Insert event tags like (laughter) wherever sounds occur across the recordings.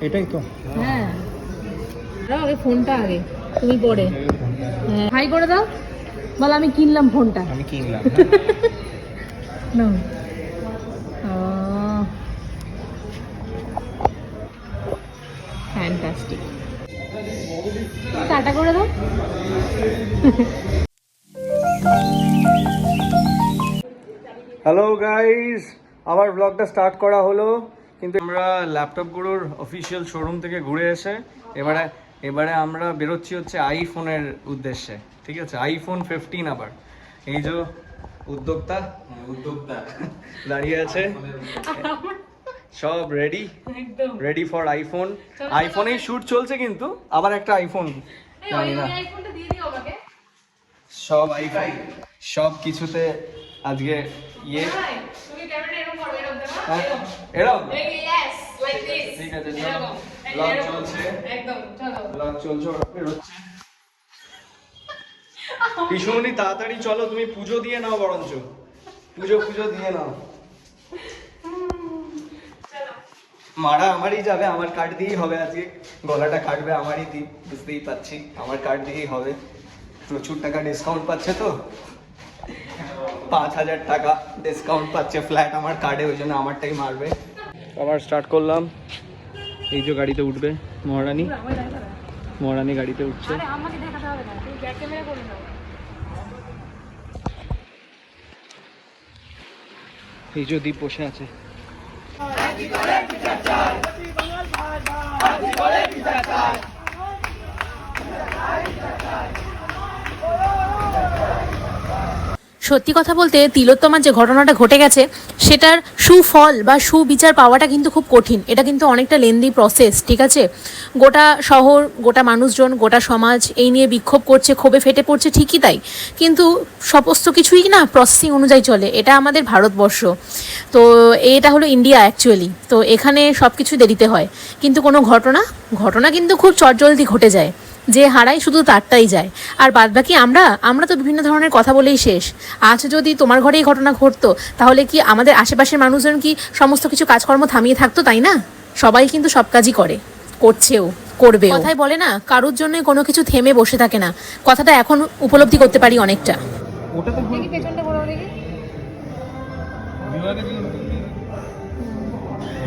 এটাই তো। হ্যাঁ। দাও আগে ফোনটা আগে তুমি পরে। হ্যাঁ হাই করে দাও। বল আমি কিনলাম ফোনটা। আমি কিনলাম (laughs) নাও। ফ্যান্টাস্টিক টাটা করে দাও। হ্যালো গাইস আবার ব্লগটা স্টার্ট করা হলো কিন্তু আমরা ল্যাপটপগুলোর অফিসিয়াল শোরুম থেকে ঘুরে এসে এবারে এবারে আমরা বেরোচ্ছি হচ্ছে আইফোনের উদ্দেশ্যে ঠিক আছে? আইফোন ফিফটিন আবার। এই যে উদ্যোক্তা উদ্যোক্তা দাঁড়িয়ে আছে। সব রেডি একদম। রেডি ফর আইফোন আইফোনেই শুট চলছে কিন্তু আবার একটা আইফোন জানি না। আইফোনটা দিয়ে দিও আমাকে। সব আইফোন সব কিছুতে আজকে ইয়ে। এরকম হ্যাঁ, ঠিক আছে চলো। ব্লগ চলছে। একদম চলো। ব্লগ চলছে পিসুমনি তাড়াতাড়ি চলো তুমি পুজো দিয়ে নাও বরঞ্চ। পুজো পুজো দিয়ে নাও। মারা আমারই যাবে আমার কার্ড দিয়েই হবে আজকে। গলাটা কাটবে আমারই দি বুঝতেই পাচ্ছি আমার কার্ড দিয়েই হবে। প্রচুর টাকা ডিসকাউন্ট পাচ্ছে তো? পাঁচ হাজার টাকা ডিসকাউন্ট পাচ্ছে ফ্ল্যাট আমার কার্ডে ওই জন্য আমারটাই মারবে। আবার স্টার্ট করলাম। এই যে গাড়িতে উঠবে মহারানী। মহারানী গাড়িতে উঠছে। আরে আমাকে দেখাতে হবে না এই যে দীপ বসে আছে সত্যি কথা বলতে তিলোত্তমার যে ঘটনাটা ঘটে গেছে, সেটার সুফল বা সুবিচার পাওয়াটা কিন্তু খুব কঠিন। এটা কিন্তু অনেকটা লেন্দি প্রসেস ঠিক আছে? গোটা শহর, গোটা মানুষজন, গোটা সমাজ এই নিয়ে বিক্ষোভ করছে, ক্ষোভে ফেটে পড়ছে, ঠিকই তাই। কিন্তু সমস্ত কিছুই না প্রসেসিং অনুযায়ী চলে। এটা আমাদের ভারতবর্ষ। তো এটা হলো ইন্ডিয়া অ্যাকচুয়ালি তো এখানে সব কিছু দেরিতে হয়। কিন্তু কোনো ঘটনা ঘটনা কিন্তু খুব চটজলদি ঘটে যায়। যে হারায় শুধু তারটাই যায়। আর বাদ বাকি আমরা আমরা তো বিভিন্ন ধরনের কথা বলেই শেষ। আজ যদি তোমার ঘরে এই ঘটনা ঘটতো তাহলে কি আমাদের আশেপাশের মানুষজন কি সমস্ত কিছু কাজকর্ম থামিয়ে থাকতো তাই না? সবাই কিন্তু সব কাজই করে। করছেও করবে কথাই বলে না কারোর জন্য কোনো কিছু থেমে বসে থাকে না। কথাটা এখন উপলব্ধি করতে পারি অনেকটা। ওটা তো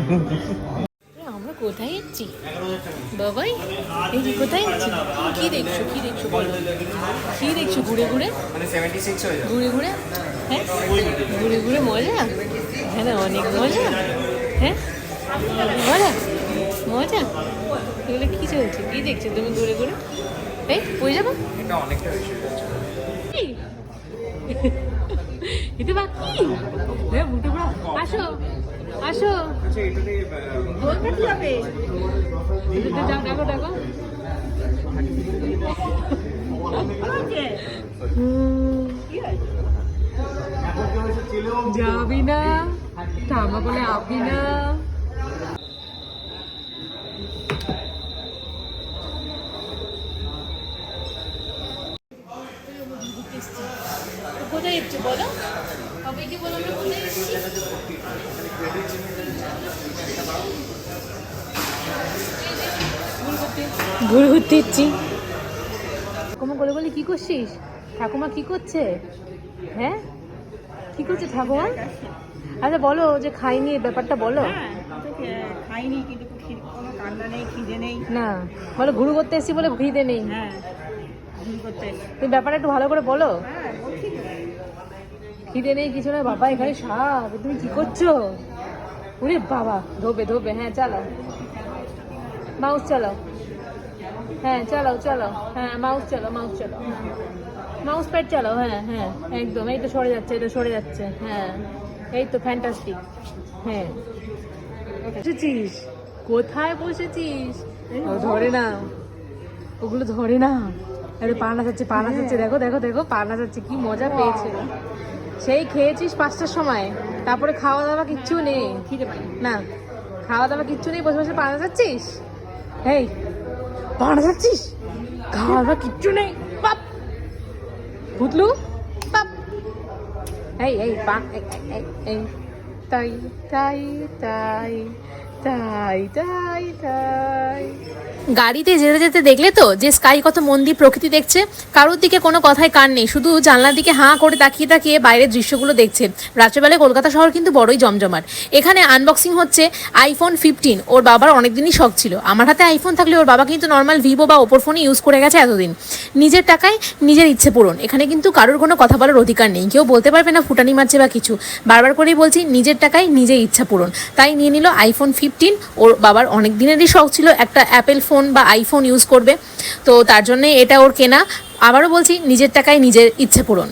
(laughs) কোথায় যাচ্ছি? বাবাই এই যে কোথায় যাচ্ছি? কি দেখছ কি দেখছ বলো? কি দেখছ ঘুরে ঘুরে? মানে 76 যাবে। ঘুরে ঘুরে? হ্যাঁ? ঘুরে ঘুরে মজা? হ্যাঁ না অনেক মজা। হ্যাঁ? মজা? মজা? এগুলো কি চলছে? কি দেখছ তুমি ঘুরে ঘুরে? এই পড়ে যাব? এটা অনেকটা বেশি এটা বাকি। হ্যাঁ বুটে আসো। আসো। ডাকো ডাকো যাবি না ঠামা বলে আপনি না। কোথায় বলো? কোথায় ঘুরতে ইচ্ছি ঠাকুমা বলে বলে কি করছিস? ঠাকুমা কি করছে? হ্যাঁ? কি করছে ঠাকুমা? আচ্ছা বলো যে খাইনি ব্যাপারটা বলো। হ্যাঁ, খাইনি কিন্তু কোনো কান্না নেই খিদে নেই। না বলো ঘুরু করতে এসেছি বলে খিদে নেই। হ্যাঁ করতে ব্যাপারটা একটু ভালো করে বলো। হ্যাঁ। খিদে নেই, কিছু না বাবা এখানে সাপ। তুমি কি করছ? ওরে বাবা, ধোবে ধোবে হ্যাঁ চালাও। মাউস চালাও। হ্যাঁ চালাও চালাও। হ্যাঁ মাউস চালাও মাউস চালাও। মাউস প্যাড চালাও হ্যাঁ হ্যাঁ একদম। এই তো সরে যাচ্ছে এটা সরে যাচ্ছে হ্যাঁ। এই তো ফ্যান্টাস্টিক হ্যাঁ। বসেছিস? কোথায় বসেছিস? ধরে না। ওগুলো ধরে না। আরে পা নাচাচ্ছে পা নাচাচ্ছে দেখো দেখো দেখো পা নাচাচ্ছে কি মজা পেয়েছে। সেই খেয়েছিস পাঁচটার সময়। তারপরে খাওয়া দাওয়া কিচ্ছু নেই। না খাওয়া দাওয়া কিচ্ছু নেই বসে বসে পাড়া যাচ্ছিস এই পাড়া যাচ্ছিস খাওয়া দাওয়া কিচ্ছু নেই পাপ বুঝলু পাপ এই এই পা এই তাই তাই তাই। তাই তাই তাই। গাড়িতে যেতে যেতে দেখলে তো যে স্কাই কত মন দিয়ে প্রকৃতি দেখছে, কারোর দিকে কোনো কথায় কান নেই, শুধু জানলার দিকে হাঁ করে তাকিয়ে তাকিয়ে বাইরের দৃশ্যগুলো দেখছে। রাত্রেবেলায় কলকাতা শহর কিন্তু বড়ই জমজমাট। এখানে আনবক্সিং হচ্ছে আইফোন ফিফটিন ওর বাবার অনেকদিনই শখ ছিল। আমার হাতে আইফোন থাকলে ওর বাবা কিন্তু নর্মাল ভিভো বা ওপোর ফোনই ইউজ করে গেছে এতদিন। নিজের টাকায় নিজের ইচ্ছে পূরণ। এখানে কিন্তু কারোর কোনো কথা বলার অধিকার নেই। কেউ বলতে পারবে না ফুটানি মারছে বা কিছু। বারবার করেই বলছি, নিজের টাকায় নিজের ইচ্ছা পূরণ। তাই নিয়ে নিল আইফোন ফিফটিন ওর বাবার অনেক দিনেরই শখ ছিল একটা অ্যাপেল ফোন বা আইফোন ইউজ করবে। তো তার জন্যে এটা ওর কেনা। আবারও বলছি নিজের টাকায় নিজের ইচ্ছে পূরণ।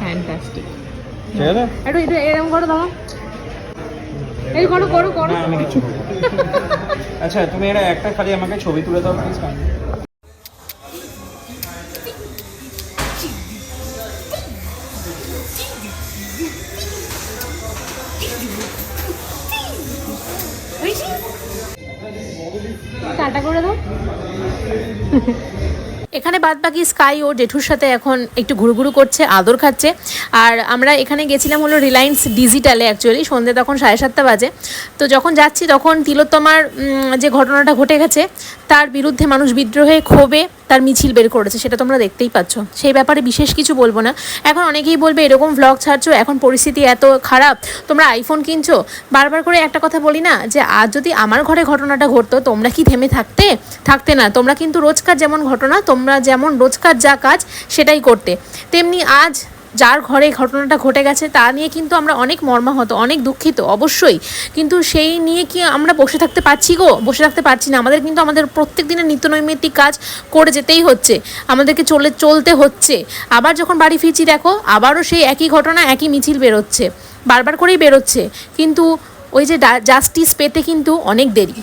ফ্যান্টাস্টিক একটু একটু এরকম করো দাও এই করো করো করো। আমি কিছু আচ্ছা তুমি এটা একটা খালি আমাকে ছবি তুলে দাও প্লিজ টাটা করে দাও। (laughs) এখানে বাদ বাকি স্কাই ও জেঠুর সাথে এখন একটু ঘুরুঘুরু করছে, আদর খাচ্ছে। আর আমরা এখানে গেছিলাম হলো রিলায়েন্স ডিজিটালে অ্যাকচুয়ালি সন্ধ্যে তখন সাড়ে সাতটা বাজে। তো যখন যাচ্ছি তখন তিলোত্তমার যে ঘটনাটা ঘটে গেছে, তার বিরুদ্ধে মানুষ বিদ্রোহে ক্ষোভে তার মিছিল বের করেছে, সেটা তোমরা দেখতেই পাচ্ছ। সেই ব্যাপারে বিশেষ কিছু বলব না। এখন অনেকেই বলবে, এরকম ভ্লগ ছাড়ছো, এখন পরিস্থিতি এত খারাপ, তোমরা আইফোন কিনছো? বারবার করে একটা কথা বলি না, যে আজ যদি আমার ঘরে ঘটনাটা ঘটতো, তোমরা কি থেমে থাকতে? থাকতে না। তোমরা কিন্তু রোজকার যেমন ঘটনা, তোমরা যেমন রোজকার যা কাজ সেটাই করতে। তেমনি আজ যার ঘরে ঘটনাটা ঘটে গেছে, তা নিয়ে কিন্তু আমরা অনেক মর্মাহত, অনেক দুঃখিত, অবশ্যই। কিন্তু সেই নিয়ে কি আমরা বসে থাকতে পারছি গো? বসে থাকতে পারছি না। আমাদের কিন্তু আমাদের প্রত্যেক দিনের নিত্যনৈমিত্তিক কাজ করে যেতেই হচ্ছে। আমাদেরকে চলে, চলতে হচ্ছে। আবার যখন বাড়ি ফিরছি দেখো, আবারও সেই একই ঘটনা, একই মিছিল বেরোচ্ছে। বারবার করেই বেরোচ্ছে। কিন্তু ওই যে জাস্টিস পেতে কিন্তু অনেক দেরি।